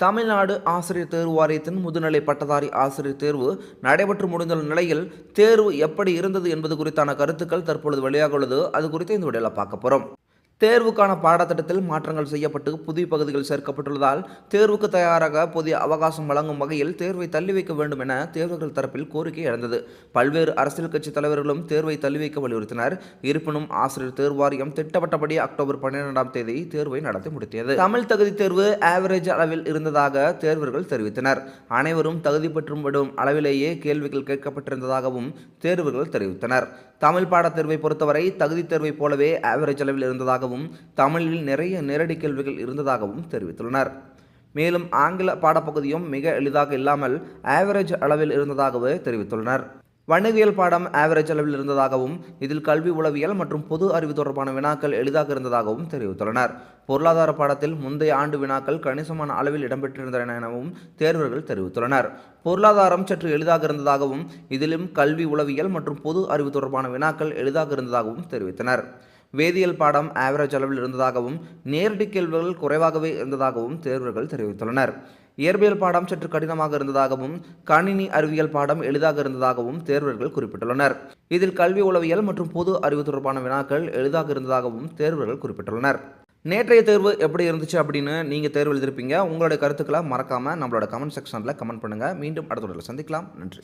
தமிழ்நாடு ஆசிரியர் தேர்வு வாரியத்தின் முதுநிலை பட்டதாரி ஆசிரியர் தேர்வு நடைபெற்று முடிந்துள்ள நிலையில் தேர்வு எப்படி இருந்தது என்பது குறித்தான கருத்துக்கள் தற்பொழுது வெளியாக உள்ளது அது குறித்து இந்த விடையில் பார்க்க போகிறோம் தேர்வுக்கான பாடத்திட்டத்தில் மாற்றங்கள் செய்யப்பட்டு புதிய பகுதிகள் சேர்க்கப்பட்டுள்ளதால் தேர்வுக்கு தயாராக புதிய அவகாசம் வழங்கும் வகையில் தேர்வை தள்ளி வைக்க வேண்டும் என தேர்வுகள் தரப்பில் கோரிக்கை எழுந்தது. பல்வேறு அரசியல் கட்சி தலைவர்களும் தேர்வை தள்ளி வைக்க வலியுறுத்தினர். இருப்பினும் ஆசிரியர் தேர்வாரியம் திட்டப்பட்டபடி திட்டமிட்டபடி அக்டோபர் பன்னிரெண்டாம் தேதி தேர்வை நடத்தி முடித்தது. தமிழ் தகுதி தேர்வு ஆவரேஜ் அளவில் இருந்ததாக தேர்வர்கள் தெரிவித்தனர். அனைவரும் தகுதி பெற்றும் விடும் அளவிலேயே கேள்விகள் கேட்கப்பட்டிருந்ததாகவும் தேர்வுகள் தெரிவித்தனர். தமிழ் பாடத் தேர்வை பொறுத்தவரை தகுதி தேர்வை போலவே ஆவரேஜ் அளவில் இருந்ததாகவும் தமிழில் நிறைய நேரடி கேள்விகள் இருந்ததாகவும் தெரிவித்துள்ளனர். மேலும் ஆங்கில பாடப்பகுதியும் மிக எளிதாக இல்லாமல் ஆவரேஜ் அளவில் இருந்ததாகவே தெரிவித்துள்ளனர். வணிகவியல் பாடம் ஆவரேஜ் அளவில் இருந்ததாகவும் இதில் கல்வி உளவியல் மற்றும் பொது அறிவு தொடர்பான வினாக்கள் எளிதாக இருந்ததாகவும் தெரிவித்துள்ளனர். பொருளாதார பாடத்தில் முந்தைய ஆண்டு வினாக்கள் கணிசமான அளவில் இடம்பெற்றிருந்தன எனவும் தேர்வர்கள் தெரிவித்துள்ளனர். பொருளாதாரம் சற்று எளிதாக இருந்ததாகவும் இதிலும் கல்வி உளவியல் மற்றும் பொது அறிவு தொடர்பான வினாக்கள் எளிதாக இருந்ததாகவும் தெரிவித்தனர். வேதியியல் பாடம் ஆவரேஜ் அளவில் இருந்ததாகவும் நேரடி கேள்விகள் குறைவாகவே இருந்ததாகவும் தேர்வர்கள் தெரிவித்துள்ளனர். இயற்பியல் பாடம் சற்று கடினமாக இருந்ததாகவும் கணினி அறிவியல் பாடம் எளிதாக இருந்ததாகவும் தேர்வர்கள் குறிப்பிட்டுள்ளனர். இதில் கல்வி உளவியல் மற்றும் பொது அறிவு தொடர்பான வினாக்கள் எளிதாக இருந்ததாகவும் தேர்வர்கள் குறிப்பிட்டுள்ளனர். நேற்றைய தேர்வு எப்படி இருந்துச்சு அப்படின்னு நீங்கள் தேர்வு எழுதியிருப்பீங்க. உங்களுடைய கருத்துக்களை மறக்காமல் நம்மளோட கமெண்ட் செக்ஷனில் கமெண்ட் பண்ணுங்கள் மீண்டும் அடுத்த சந்திக்கலாம். நன்றி.